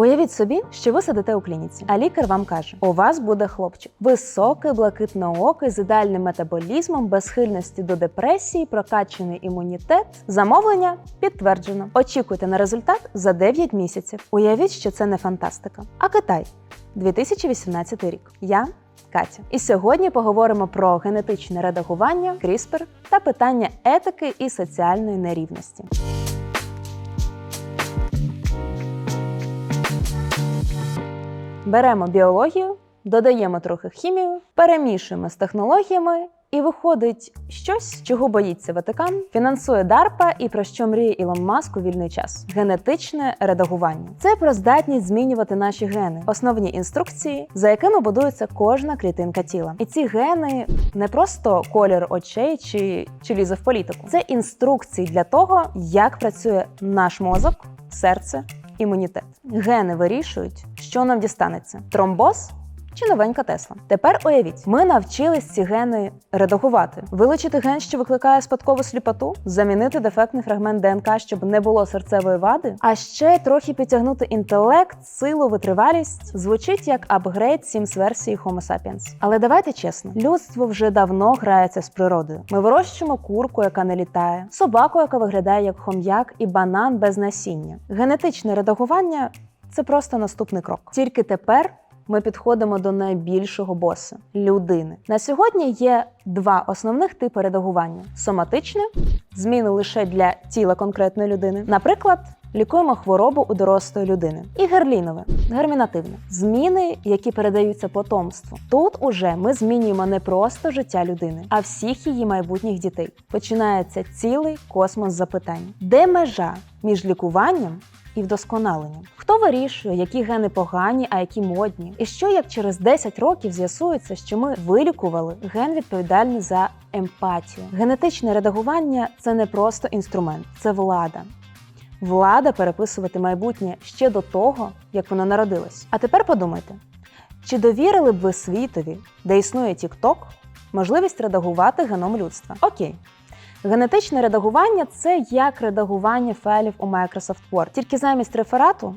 Уявіть собі, що ви сидите у клініці, а лікар вам каже: у вас буде хлопчик, високий, блакитноокий, з ідеальним метаболізмом, без схильності до депресії, прокачаний імунітет. Замовлення підтверджено. Очікуйте на результат за 9 місяців. Уявіть, що це не фантастика. А Китай 2018 рік. Я Катя. І сьогодні поговоримо про генетичне редагування, CRISPR та питання етики і соціальної нерівності. Беремо біологію, додаємо трохи хімію, перемішуємо з технологіями. І виходить щось, чого боїться Ватикан, фінансує DARPA і про що мріє Ілон Маск у вільний час: генетичне редагування. Це про здатність змінювати наші гени, основні інструкції, за якими будується кожна клітинка тіла. І ці гени не просто колір очей чи, чи лізе в політику. Це інструкції для того, як працює наш мозок, серце, імунітет. Гени вирішують, що нам дістанеться: тромбоз чи новенька Тесла. Тепер уявіть, ми навчились ці гени редагувати, вилучити ген, що викликає спадкову сліпоту, замінити дефектний фрагмент ДНК, щоб не було серцевої вади, а ще трохи підтягнути інтелект, силу, витривалість. Звучить як апгрейд Sims версії Homo sapiens. Але давайте чесно, людство вже давно грається з природою. Ми вирощуємо курку, яка не літає, собаку, яка виглядає як хом'як, і банан без насіння. Генетичне редагування це просто наступний крок. Тільки тепер ми підходимо до найбільшого боса людини. На сьогодні є два основних типи редагування: соматичне зміни лише для тіла конкретної людини. Наприклад, лікуємо хворобу у дорослої людини, і герлінове, гермінативне зміни, які передаються потомству. Тут уже ми змінюємо не просто життя людини, а всіх її майбутніх дітей. Починається цілий космос запитань, де межа між лікуванням і вдосконаленням. Хто вирішує, які гени погані, а які модні? І що як через 10 років з'ясується, що ми вилікували ген відповідальний за емпатію? Генетичне редагування це не просто інструмент, це влада. Влада переписувати майбутнє ще до того, як воно народилось. А тепер подумайте: чи довірили б ви світові, де існує TikTok, можливість редагувати геном людства? Окей. Генетичне редагування це як редагування файлів у Microsoft Word. Тільки замість реферату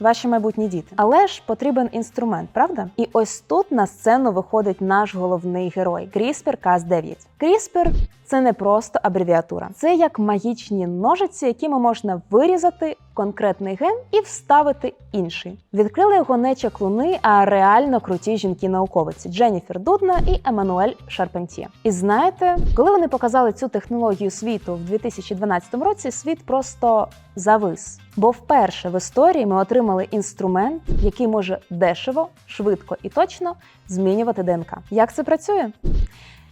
ваші майбутні діти. Але ж потрібен інструмент, правда? І ось тут на сцену виходить наш головний герой CRISPR-Cas9. CRISPR – це не просто абревіатура, це як магічні ножиці, якими можна вирізати конкретний ген і вставити інший. Відкрили його не чаклуни, а реально круті жінки-науковиці Дженніфер Дудна і Еммануель Шарпентє. І знаєте, коли вони показали цю технологію світу в 2012 році, світ просто завис. Бо вперше в історії ми отримали інструмент, який може дешево, швидко і точно змінювати ДНК. Як це працює?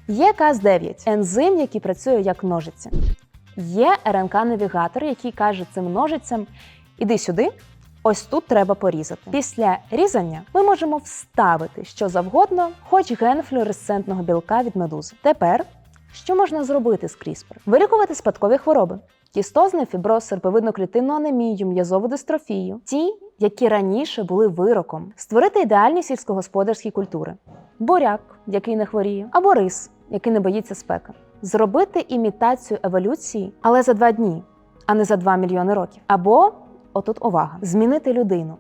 Є Cas9 – ензим, який працює як ножиці. Є РНК-навігатор, який каже цим ножицям: іди сюди, ось тут треба порізати. Після різання ми можемо вставити що завгодно, хоч ген флюоресцентного білка від медузи. Тепер що можна зробити з CRISPR? Вилікувати спадкові хвороби. Кістозний фіброз, серповидно-клітинну анемію, м'язову дистрофію, ті, які раніше були вироком, створити ідеальні сільськогосподарські культури: буряк, який не хворіє, або рис, який не боїться спеки, зробити імітацію еволюції, але за два дні, а не за два мільйони років. Або отут увага: змінити людину.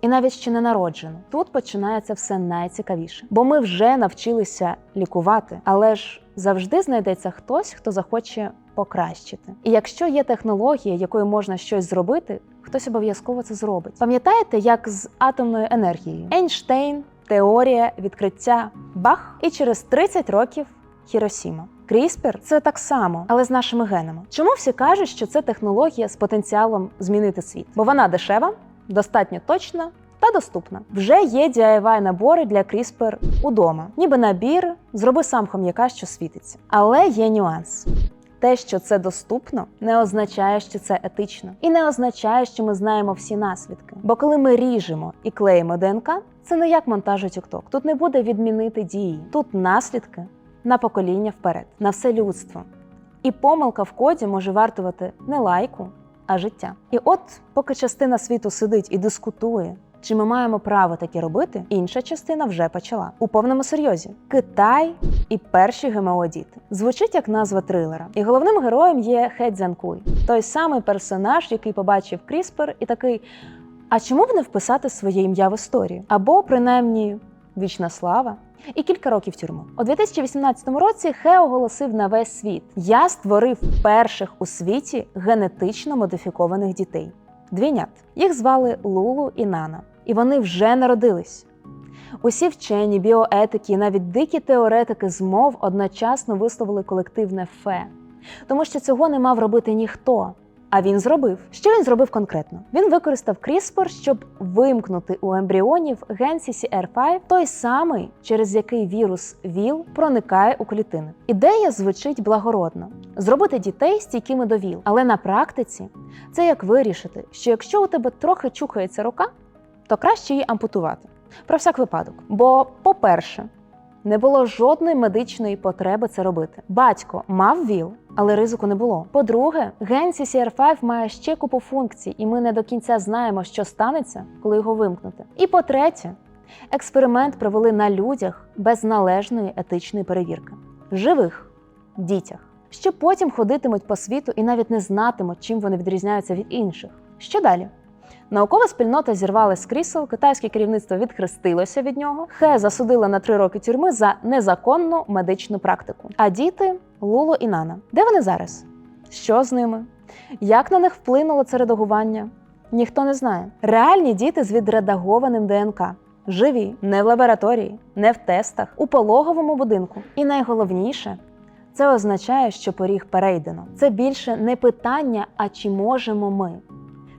І навіть ще не народжену. Тут починається все найцікавіше, бо ми вже навчилися лікувати, але ж завжди знайдеться хтось, хто захоче покращити. І якщо є технологія, якою можна щось зробити, хтось обов'язково це зробить. Пам'ятаєте, як з атомною енергією? Ейнштейн, теорія, відкриття, бах, і через 30 років Хіросіма. CRISPR – це так само, але з нашими генами. Чому всі кажуть, що це технологія з потенціалом змінити світ? Бо вона дешева, достатньо точна та доступна. Вже є diy набори для CRISPR удома, ніби набір, зроби сам хом'яка, що світиться. Але є нюанс. Те, що це доступно, не означає, що це етично, і не означає, що ми знаємо всі наслідки. Бо коли ми ріжемо і клеїмо ДНК, це не як монтажу TikTok. Тут не буде відмінити дії. Тут наслідки на покоління вперед, на все людство. І помилка в коді може вартувати не лайку, а життя. І от, поки частина світу сидить і дискутує, чи ми маємо право таке робити, інша частина вже почала у повному серйозі. Китай і перші ГМО діти звучить як назва трилера. І головним героєм є Хе Цзянкуй, той самий персонаж, який побачив CRISPR і такий. А чому б не вписати своє ім'я в історію? Або принаймні вічна слава? І кілька років тюрми у 2018 році Хе оголосив на весь світ: я створив перших у світі генетично модифікованих дітей. Двійнят їх звали Лулу і Нана, і вони вже народились. Усі вчені, біоетики і навіть дикі теоретики змов одночасно висловили колективне фе, тому що цього не мав робити ніхто. А він зробив. Що він зробив конкретно? Він використав CRISPR, щоб вимкнути у ембріонів ген CCR5, той самий, через який вірус ВІЛ проникає у клітини. Ідея звучить благородно: зробити дітей стійкими до ВІЛ. Але на практиці це як вирішити, що якщо у тебе трохи чухається рука, то краще її ампутувати. Про всяк випадок. Бо, по-перше, не було жодної медичної потреби це робити. Батько мав ВІЛ, але ризику не було. По-друге, ген CCR5 має ще купу функцій, і ми не до кінця знаємо, що станеться, коли його вимкнути. І по-третє, експеримент провели на людях без належної етичної перевірки, живих дітях, що потім ходитимуть по світу і навіть не знатимуть, чим вони відрізняються від інших. Що далі? Наукова спільнота зірвала з крісел, китайське керівництво відхрестилося від нього. Хе засудила на три роки тюрми за незаконну медичну практику. А діти Луло і Нана. Де вони зараз? Що з ними? Як на них вплинуло це редагування? Ніхто не знає. Реальні діти з відредагованим ДНК. Живі, не в лабораторії, не в тестах, у пологовому будинку. І найголовніше, це означає, що поріг перейдено. Це більше не питання, а чи можемо ми.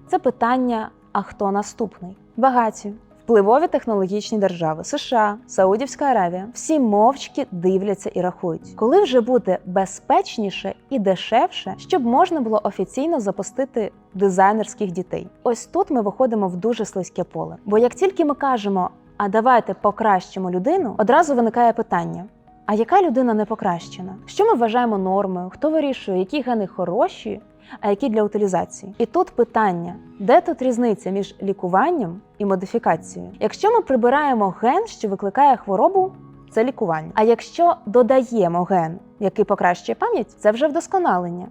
Це питання: а хто наступний? Багаті, впливові технологічні держави США, Саудівська Аравія всі мовчки дивляться і рахують, коли вже буде безпечніше і дешевше, щоб можна було офіційно запустити дизайнерських дітей. Ось тут ми виходимо в дуже слизьке поле. Бо як тільки ми кажемо, а давайте покращимо людину, одразу виникає питання. А яка людина не покращена? Що ми вважаємо нормою? Хто вирішує, які гени хороші, а які для утилізації? І тут питання: де тут різниця між лікуванням і модифікацією? Якщо ми прибираємо ген, що викликає хворобу, це лікування. А якщо додаємо ген, який покращує пам'ять, це вже вдосконалення.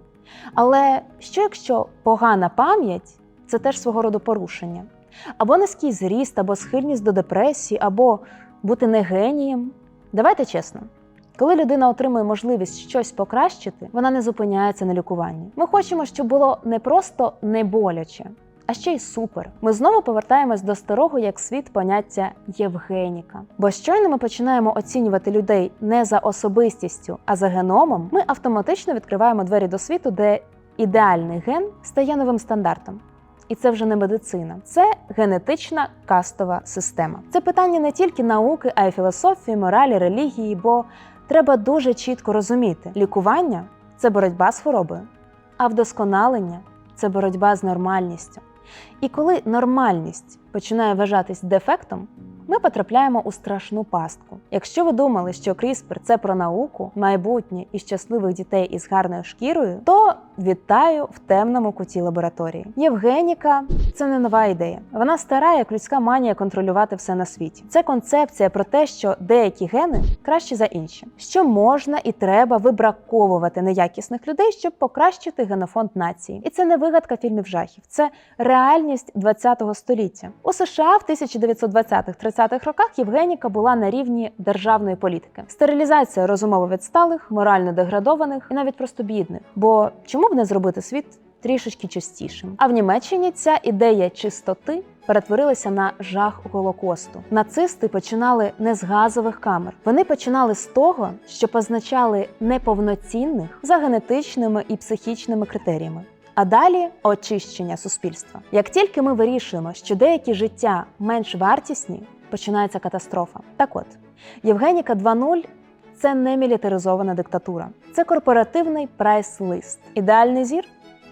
Але що якщо погана пам'ять це теж свого роду порушення? Або низький зріст, або схильність до депресії, або бути не генієм? Давайте чесно. Коли людина отримує можливість щось покращити, вона не зупиняється на лікуванні. Ми хочемо, щоб було не просто не боляче, а ще й супер. Ми знову повертаємось до старого як світ поняття Євгеніка. Бо щойно ми починаємо оцінювати людей не за особистістю, а за геномом, ми автоматично відкриваємо двері до світу, де ідеальний ген стає новим стандартом. І це вже не медицина, це генетична кастова система. Це питання не тільки науки, а й філософії, моралі, релігії, бо треба дуже чітко розуміти: лікування це боротьба з хворобою, а вдосконалення це боротьба з нормальністю. І коли нормальність починає вважатись дефектом, ми потрапляємо у страшну пастку. Якщо ви думали, що CRISPR – це про науку, майбутнє і щасливих дітей із гарною шкірою, то вітаю в темному куті лабораторії. Євгеніка це не нова ідея. Вона стара, як людська манія контролювати все на світі. Це концепція про те, що деякі гени кращі за інші, що можна і треба вибраковувати неякісних людей, щоб покращити генофонд нації. І це не вигадка фільмів жахів, це реальність 20-го століття. У США в 1920-30-х роках Євгеніка була на рівні державної політики. Стерилізація розумово відсталих, морально деградованих і навіть просто бідних. Бо чому б не зробити світ трішечки чистішим? А в Німеччині ця ідея чистоти перетворилася на жах голокосту. Нацисти починали не з газових камер. Вони починали з того, що позначали неповноцінних за генетичними і психічними критеріями. А далі очищення суспільства. Як тільки ми вирішуємо, що деякі життя менш вартісні, починається катастрофа. Так от, Євгеніка 2.0 – це не мілітаризована диктатура, це корпоративний прайс-лист. Ідеальний зір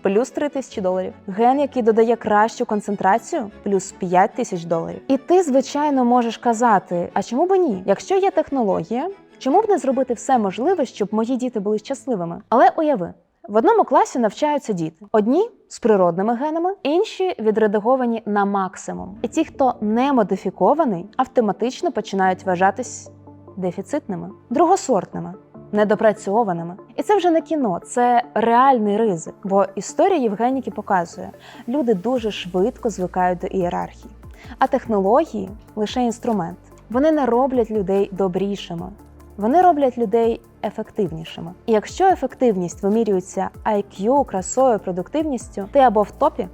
плюс 3 тисячі доларів. Ген, який додає кращу концентрацію, плюс 5 тисяч доларів. І ти, звичайно, можеш казати: а чому б ні? Якщо є технологія, чому б не зробити все можливе, щоб мої діти були щасливими? Але уяви. В одному класі навчаються діти: одні з природними генами, інші відредаговані на максимум. І ті, хто не модифікований, автоматично починають вважатись дефіцитними, другосортними, недопрацьованими. І це вже не кіно, це реальний ризик. Бо історія Євгеніки показує, люди дуже швидко звикають до ієрархії, а технології лише інструмент. Вони не роблять людей добрішими, вони роблять людей ефективнішими. І якщо ефективність вимірюється IQ, красою, продуктивністю, ти або в топі,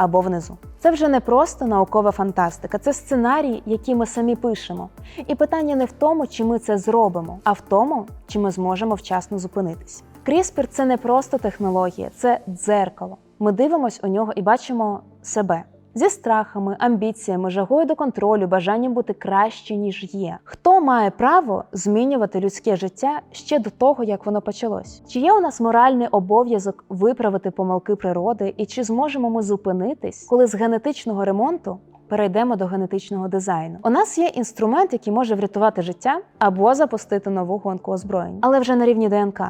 або внизу. Це вже не просто наукова фантастика, це сценарії, які ми самі пишемо. І питання не в тому, чи ми це зробимо, а в тому, чи ми зможемо вчасно зупинитись. CRISPR – це не просто технологія, це дзеркало. Ми дивимось у нього і бачимо себе зі страхами, амбіціями, жагою до контролю, бажанням бути краще ніж є. Хто має право змінювати людське життя ще до того, як воно почалось? Чи є у нас моральний обов'язок виправити помилки природи, і чи зможемо ми зупинитись, коли з генетичного ремонту? Перейдемо до генетичного дизайну. У нас є інструмент, який може врятувати життя або запустити нову гонку озброєнь, але вже на рівні ДНК.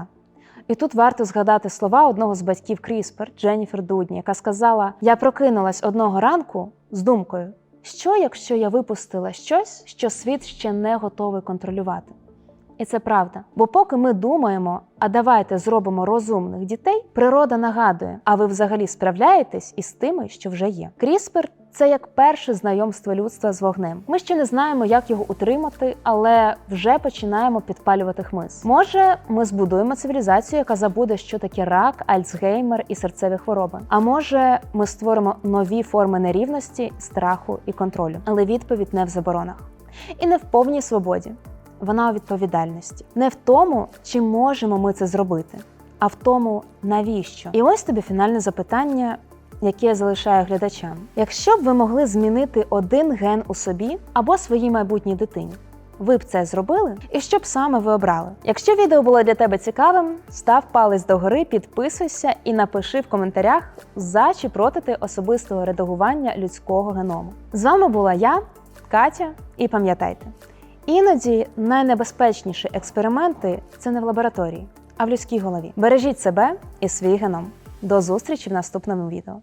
І тут варто згадати слова одного з батьків Кріспер Дженніфер Дудні, яка сказала: Я прокинулась одного ранку з думкою, що якщо я випустила щось, що світ ще не готовий контролювати. І це правда. Бо поки ми думаємо, а давайте зробимо розумних дітей, природа нагадує, а ви взагалі справляєтесь із тими, що вже є. CRISPR – це як перше знайомство людства з вогнем. Ми ще не знаємо, як його утримати, але вже починаємо підпалювати хмиз. Може, ми збудуємо цивілізацію, яка забуде, що таке рак, альцгеймер і серцеві хвороби. А може, ми створимо нові форми нерівності, страху і контролю. Але відповідь не в заборонах і не в повній свободі. Вона у відповідальності, не в тому, чи можемо ми це зробити, а в тому, навіщо. І ось тобі фінальне запитання, яке я залишаю глядачам. Якщо б ви могли змінити один ген у собі або своїй майбутній дитині, ви б це зробили? І що б саме ви обрали? Якщо відео було для тебе цікавим, став палець догори, підписуйся і напиши в коментарях за чи проти ти особистого редагування людського геному. З вами була я, Катя, і пам'ятайте. Іноді найнебезпечніші експерименти це не в лабораторії, а в людській голові. Бережіть себе і свій геном. До зустрічі в наступному відео.